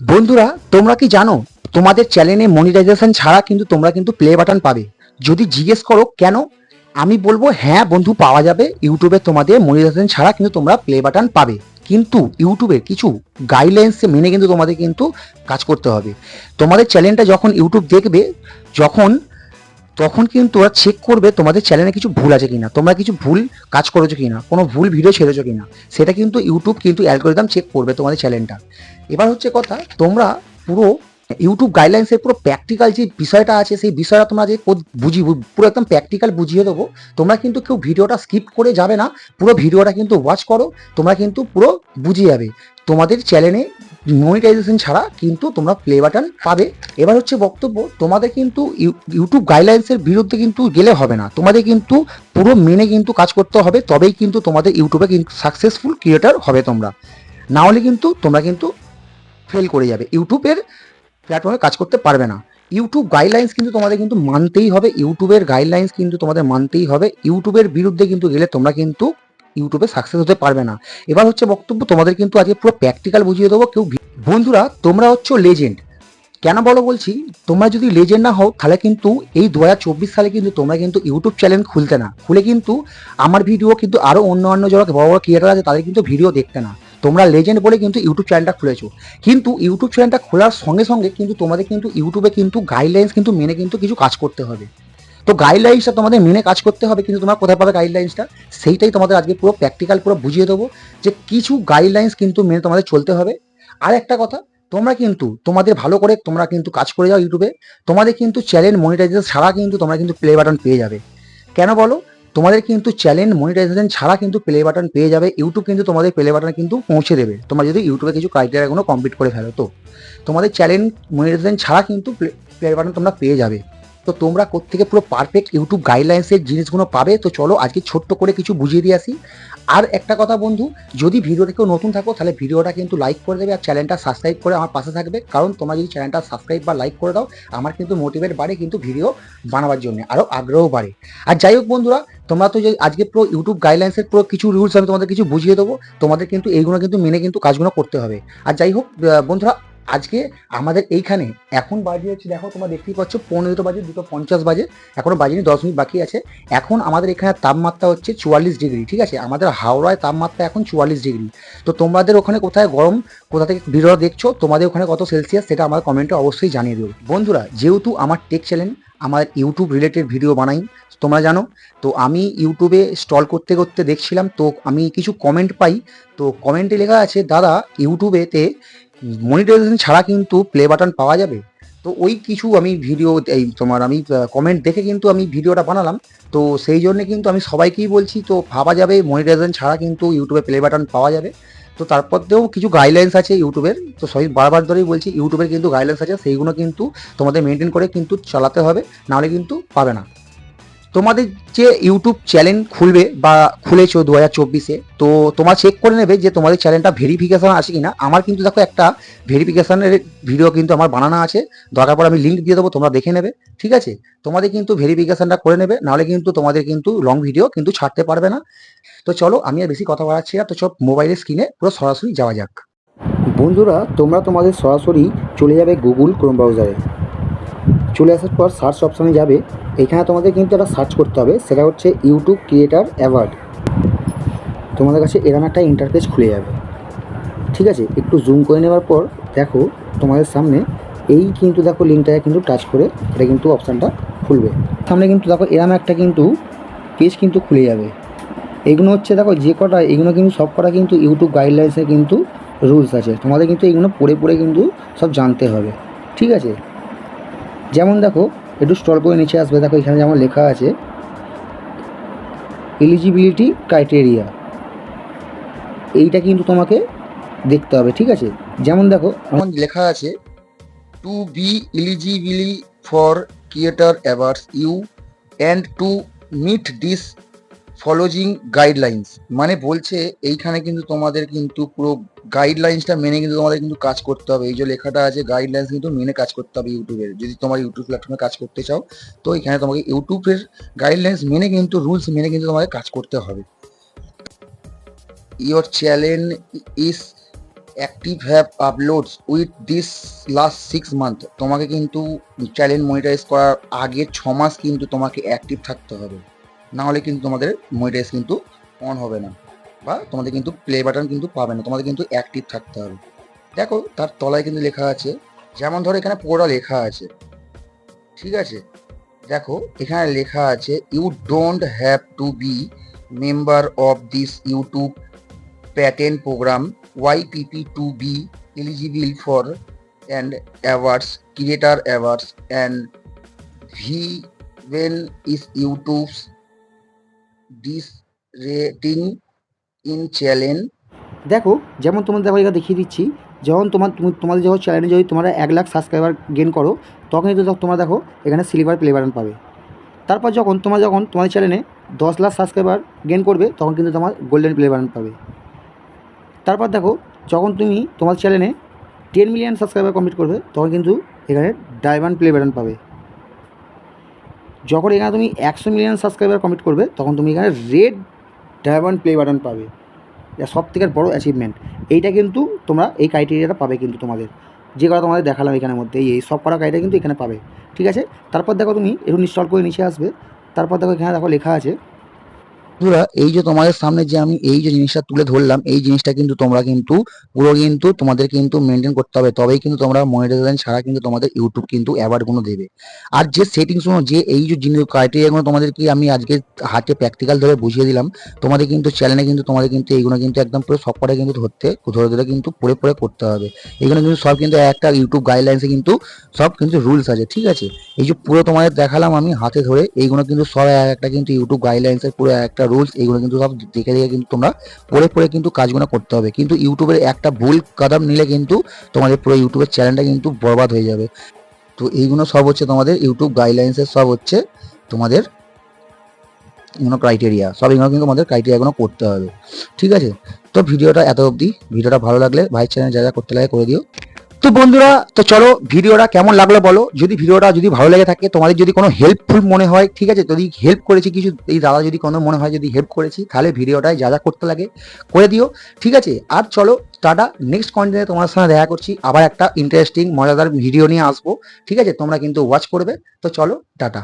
বন্ধুরা, তোমরা কি জানো, তোমাদের চ্যানেলে মনিটাইজেশন ছাড়া কিন্তু তোমরা কিন্তু প্লে বাটন পাবে। যদি জিজ্ঞেস করো, কেন? আমি বলব হ্যাঁ বন্ধু, পাওয়া যাবে। ইউটিউবে তোমাদের মনিটাইজেশন ছাড়া কিন্তু তোমরা প্লে বাটন পাবে। কিন্তু ইউটিউবে কিছু গাইডলাইন্স মেনে কিন্তু তোমাদের কিন্তু কাজ করতে হবে। তোমাদের চ্যানেলটা যখন ইউটিউব দেখবে, যখন তখন কিন্তু ওরা চেক করবে তোমাদের চ্যানেলে কিছু ভুল আছে কিনা, তোমরা কিছু ভুল কাজ করেছ কিনা, কোনো ভুল ভিডিও ছেড়েছো কিনা, সেটা কিন্তু ইউটিউব কিন্তু অ্যালগোরিদম চেক করবে তোমাদের চ্যানেলটা এবার হচ্ছে কথা, তোমরা পুরো ইউটিউব গাইডলাইন্সের পুরো প্র্যাকটিক্যাল যে বিষয়টা আছে, সেই বিষয়টা তোমরা যে বুঝি পুরো একদম প্র্যাকটিক্যাল বুঝিয়ে দেবো, তোমরা কিন্তু কেউ ভিডিওটা স্কিপ করে যাবে না, পুরো ভিডিওটা কিন্তু ওয়াচ করো, তোমরা কিন্তু পুরো বুঝে যাবে। তোমাদের চ্যানেলে মনিটাইজেশন ছাড়া কিন্তু তোমরা প্লে বাটন পাবে। এবার হচ্ছে বক্তব্য, তোমাদের কিন্তু ইউ- ইউটিউব গাইডলাইন্সের বিরুদ্ধে কিন্তু গেলে হবে না। তোমাদের কিন্তু পুরো মেনে কিন্তু কাজ করতে হবে, তবেই কিন্তু তোমাদের ইউটিউবে কিন্তু সাকসেসফুল ক্রিয়েটার হবে তোমরা। না হলে কিন্তু তোমরা কিন্তু ফেল করে যাবে। ইউটিউবের প্ল্যাটফর্মে কাজ করতে পারবে না। ইউটিউব গাইডলাইন্স কিন্তু তোমাদের কিন্তু মানতেই হবে। ইউটিউবের গাইডলাইন্স কিন্তু তোমাদের মানতেই হবে। ইউটিউবের বিরুদ্ধে কিন্তু গেলে তোমরা কিন্তু ইউটিউবে সাকসেস হতে পারবে না। এবার হচ্ছে বক্তব্য তোমাদের কিন্তু আজকে পুরো প্র্যাকটিক্যাল বুঝিয়ে দেবো। কেউ বন্ধুরা, তোমরা হচ্ছে লেজেন্ড কেন বলো বলছি, তোমরা যদি লেজেন্ড না হও, তাহলে কিন্তু এই দু হাজার চব্বিশ সালে কিন্তু তোমরা কিন্তু ইউটিউব চ্যানেল খুলতে না। খুলে কিন্তু আমার ভিডিও কিন্তু আরও অন্য অন্য যারা বড় বড় ক্রিয়েটার আছে, তাদের কিন্তু ভিডিও দেখতে না। তোমরা লেজেন্ড বলে কিন্তু ইউটিউব চ্যানেলটা খুলেছো। কিন্তু ইউটিউব চ্যানেলটা খোলার সঙ্গে সঙ্গে কিন্তু তোমাদের কিন্তু ইউটিউবে কিন্তু গাইডলাইন্স কিন্তু মেনে কিন্তু কিছু কাজ করতে হবে। তো গাইডলাইন্সটা তোমাদের মেনে কাজ করতে হবে, কিন্তু তোমরা কোথায় পাবে গাইডলাইন্সটা সেইটাই তোমাদের আজকে পুরো প্র্যাকটিক্যাল পুরো বুঝিয়ে দেবো যে কিছু গাইডলাইন্স কিন্তু মেনে তোমাদের চলতে হবে। আর একটা কথা, তোমরা কিন্তু, তোমাদের ভালো করে তোমরা কিন্তু কাজ করে যাও ইউটিউবে তোমাদের কিন্তু চ্যানেল মনিটাইজেশন ছাড়া কিন্তু তোমরা কিন্তু প্লে বাটন পেয়ে যাবে। কেন বলো? তোমাদের কিন্তু চ্যানেল মনিটাইজেশন ছাড়া কিন্তু প্লে বাটন পেয়ে যাবে ইউটিউব কিন্তু তোমাদের প্লে বাটন কিন্তু পৌঁছে দেবে। তোমরা যদি ইউটিউবে কিছু ক্রাইটেরিয়াগুলো কমপ্লিট করে ফেলো তো। তোমাদের চ্যানেল মনিটাইজেশন ছাড়া কিন্তু প্লে বাটন তোমরা পেয়ে যাবে। তো তোমরা কোত্থেকে পুরো পারফেক্ট ইউটিউব গাইডলাইন্সের জিনিসগুলো পাবে? তো চলো আজকে ছোট্ট করে কিছু বুঝিয়ে দিয়ে আসি। আর একটা কথা বন্ধু, যদি ভিডিওটা কেউ নতুন থাকো, তাহলে ভিডিওটা কিন্তু লাইক করে দেবে আর চ্যানেলটা সাবস্ক্রাইব করে আমার পাশে থাকবে। কারণ তোমরা যদি চ্যানেলটা সাবস্ক্রাইব বা লাইক করে দাও, আমার কিন্তু মোটিভেট বাড়ে কিন্তু ভিডিও বানাবার জন্য আরও আগ্রহ বাড়ে। আর যাই হোক বন্ধুরা, তোমরা তো যে আজকে পুরো ইউটিউব গাইডলাইন্সের পুরো কিছু রুলস আমি তোমাদের কিছু বুঝিয়ে দেবো। তোমাদের কিন্তু এইগুলো কিন্তু মেনে কিন্তু কাজগুলো করতে হবে। আর যাই হোক বন্ধুরা আজকে আমাদের এইখানে এখন বাজে হচ্ছে, দেখো তোমরা দেখতেই পাচ্ছ, পনেরো তো বাজে, দুটো পঞ্চাশ বাজে, এখনও বাজেনি দশ মিনিট বাকি আছে। এখন আমাদের এখানে তাপমাত্রা হচ্ছে চুয়াল্লিশ ডিগ্রি, ঠিক আছে? আমাদের হাওড়ায় তাপমাত্রা এখন চুয়াল্লিশ ডিগ্রি। তো তোমাদের ওখানে কোথায় গরম, কোথা থেকে ভিডিও দেখছ? তোমাদের ওখানে কত সেলসিয়াস, সেটা আমার কমেন্টে অবশ্যই জানিয়ে দেবো বন্ধুরা, যেহেতু আমার টেক চ্যানেল, আমার ইউটিউব রিলেটেড ভিডিও বানাই, তোমরা জানো, তো আমি ইউটিউবে স্টল করতে করতে দেখছিলাম, তো আমি কিছু কমেন্ট পাই, তো কমেন্টে লেখা আছে, দাদা, ইউটিউবেতে মনিটাইজেশন ছাড়া কিন্তু প্লে বাটন পাওয়া যাবে। তো ওই কিছু আমি ভিডিও এই তোমার আমি কমেন্ট দেখে কিন্তু আমি ভিডিওটা বানালাম। তো সেই জন্য কিন্তু আমি সবাইকেই বলছি, তো ভাবা যাবে মনিটাইজেশন ছাড়া কিন্তু ইউটিউবে প্লে বাটন পাওয়া যাবে। তো তারপর দিয়েও কিছু গাইডলাইন্স আছে ইউটিউবের তো সবাই বারবার ধরেই বলছি ইউটিউবের কিন্তু গাইডলাইন্স আছে, সেইগুলো কিন্তু তোমাদের মেনটেন করে কিন্তু চালাতে হবে, নাহলে কিন্তু পাবে না। তোমাদের যে ইউটিউব চ্যানেল খুলবে বা খুলেছো দু হাজার চব্বিশে, তো তোমার চেক করে নেবে যে তোমাদের চ্যানেলটা ভেরিফিকেশান আছে কিনা। আমার কিন্তু দেখো একটা ভেরিফিকেশানের ভিডিও কিন্তু আমার বানানো আছে। দরকার পর আমি লিঙ্ক দিয়ে দেবো, তোমরা দেখে নেবে, ঠিক আছে? তোমাদের কিন্তু ভেরিফিকেশানটা করে নেবে, নাহলে কিন্তু তোমাদের কিন্তু লং ভিডিও কিন্তু ছাড়তে পারবে না। তো চলো, আমি আর বেশি কথা বাড়াচ্ছি না, তো সব মোবাইলের স্ক্রিনে পুরো সরাসরি যাওয়া যাক। বন্ধুরা, তোমরা তোমাদের সরাসরি চলে যাবে গুগল ক্রোম ব্রাউজারে চলে আসার পর সার্চ অপশানে যাবে। এখানে তোমাদের কিন্তু একটা সার্চ করতে হবে, সেটা হচ্ছে ইউটিউব ক্রিয়েটার অ্যাওয়ার্ড তোমাদের কাছে এরকম একটা ইন্টারফেস খুলে যাবে। ঠিক আছে? একটু জুম করে নেওয়ার পর দেখো, তোমাদের সামনে এই কিন্তু দেখো লিঙ্কটাকে কিন্তু টাচ করে এটা কিন্তু অপশানটা খুলবে। সামনে কিন্তু দেখো এরকম একটা কিন্তু পেজ কিন্তু খুলে যাবে। এগুলো হচ্ছে দেখো যে কটা, এগুলো কিন্তু সব কটা কিন্তু ইউটিউব গাইডলাইন্সে কিন্তু রুলস আছে। তোমাদের কিন্তু এগুলো পড়ে পড়ে কিন্তু সব জানতে হবে। ঠিক আছে? যেমন দেখো, একটু স্টল করে নিচে আসবে, দেখো এখানে যেমন লেখা আছে এলিজিবিলিটি ক্রাইটেরিয়া এইটা কিন্তু তোমাকে দেখতে হবে, ঠিক আছে? যেমন দেখো আমার লেখা আছে to be eligible for creator awards you and to meet this following guidelines মানে বলছে, এইখানে কিন্তু তোমাদের কিন্তু পুরো গাইডলাইন্সটা মেনে কিন্তু তোমাদের কিন্তু কাজ করতে হবে। এই যে লেখাটা আছে গাইডলাইন্স কিন্তু মেনে কাজ করতে হবে ইউটিউবের যদি তোমার ইউটিউব প্ল্যাটফর্মে কাজ করতে চাও, তো এখানে তোমাকে ইউটিউবের গাইডলাইন্স মেনে কিন্তু রুলস মেনে কিন্তু তোমাকে কাজ করতে হবে। Your channel is active have uploads with this last six month তোমাকে কিন্তু চ্যানেল মনিটাইজ করার আগে ছ মাস কিন্তু তোমাকে অ্যাক্টিভ থাকতে হবে। না হলে কিন্তু তোমাদের মনিটাইজ কিন্তু অন হবে না। বা তোমাদের কিন্তু প্লে বাটন কিন্তু পাবে না, তোমাদের কিন্তু অ্যাক্টিভ থাকতে হবে। দেখো, তার তলায় কিন্তু লেখা আছে, যেমন ধরো এখানে পুরোটা লেখা আছে, ঠিক আছে? দেখো, এখানে লেখা আছে you don't have to be member of this YouTube partner program YPP to be eligible for and awards creator awards and we when is YouTube's this rating in challenge দেখো, যেমন তোমাদের দেখো এখানে দেখিয়ে দিচ্ছি, যখন তোমার তুমি তোমাদের যখন চ্যানেলে যদি তোমরা এক লাখ সাবস্ক্রাইবার গেন করো তখন কিন্তু তোমরা দেখো এখানে সিলভার প্লে বাটন পাবে। তারপর যখন তোমরা যখন তোমাদের চ্যানেলে দশ লাখ সাবস্ক্রাইবার গেন করবে, তখন কিন্তু তোমার গোল্ডেন প্লে বাটন পাবে। তারপর দেখো, যখন তুমি তোমার চ্যানেলে টেন মিলিয়ন সাবস্ক্রাইবার কমপ্লিট করবে, তখন কিন্তু এখানে ডায়মন্ড প্লে বাটন পাবে। যখন এখানে তুমি একশো মিলিয়ন সাবস্ক্রাইবার কমপ্লিট করবে, তখন তুমি এখানে রেড ডায়মন্ড প্লে বাটন পাবে। এটা সব থেকে বড়ো অ্যাচিভমেন্ট এইটা কিন্তু তোমরা এই ক্রাইটেরিয়াটা পাবে কিন্তু তোমাদের। যে কটা তোমাদের দেখালাম এখানের মধ্যে, এই এই সব করা ক্রাইটেরিয়া কিন্তু এখানে পাবে। ঠিক আছে? তারপর দেখো তুমি, একটু ইনস্টল করে নিচে আসবে। তারপর দেখো এখানে দেখো লেখা আছে বন্ধুরা, এই যে তোমাদের সামনে যে আমি এই যে জিনিসটা তুলে ধরলাম, এই জিনিসটা কিন্তু তোমরা কিন্তু পুরো কিন্তু তোমাদের কিন্তু মেনটেন করতে হবে। তবেই কিন্তু তোমরা মনিটাইজেশন ছাড়া কিন্তু তোমাদের ইউটিউব কিন্তু অ্যাওয়ার্ডগুলো দেবে। আর যে সেটিংসগুলো যে এই যে জিনিস ক্রাইটেরিয়াগুলো তোমাদেরকে আমি আজকে হাতে প্র্যাকটিক্যাল ধরে বুঝিয়ে দিলাম, তোমাদের কিন্তু চ্যানেলে কিন্তু তোমাদের কিন্তু এইগুলো কিন্তু একদম পুরো সবকটা কিন্তু ধরতে, ধরে ধরে কিন্তু পড়ে পড়ে করতে হবে। এগুলো কিন্তু সব কিন্তু একটা ইউটিউব গাইডলাইন্সে কিন্তু সব কিন্তু রুলস আছে, ঠিক আছে? এই যে পুরো তোমাদের দেখালাম আমি হাতে ধরে, এইগুলো কিন্তু সব এক একটা কিন্তু ইউটিউব গাইডলাইন্সের পুরো একটা রুলস এগুলো কিন্তু সব দেখে দেখে কিন্তু তোমরা পড়ে পড়ে কিন্তু কাজগুলো করতে হবে। কিন্তু ইউটিউবের একটা ভুল কদম নিলে কিন্তু তোমাদের পুরো ইউটিউবের চ্যানেলটা কিন্তু বরবাদ হয়ে যাবে। তো এইগুলো সব হচ্ছে তোমাদের ইউটিউব গাইডলাইন্সের সব হচ্ছে তোমাদের এগুলো ক্রাইটেরিয়া সব এগুলো কিন্তু তোমাদের ক্রাইটেরিয়াগুলো করতে হবে। ঠিক আছে? তো ভিডিওটা এত অবধি। ভিডিওটা ভালো লাগলে ভাই চ্যানেল যা যা করতে লাগে করে দিও। তো বন্ধুরা, তো চলো ভিডিওটা কেমন লাগল বলো? যদি ভিডিওটা যদি ভালো লেগে থাকে, তোমাদের যদি কোনো হেল্পফুল মনে হয়, ঠিক আছে? যদি হেল্প করেছি কিছু, এই দাদা যদি কোনো মনে হয় যদি হেল্প করেছি, তাহলে ভিডিওটায় যা যা করতে লাগে করে দিও, ঠিক আছে? আর চলো, টাটা নেক্সট কন্টেন্টে তোমার সঙ্গে দেখা করছি, আবার একটা ইন্টারেস্টিং মজাদার ভিডিও নিয়ে আসব, ঠিক আছে? তোমরা কিন্তু ওয়াচ করবে, তো চলো, টাটা।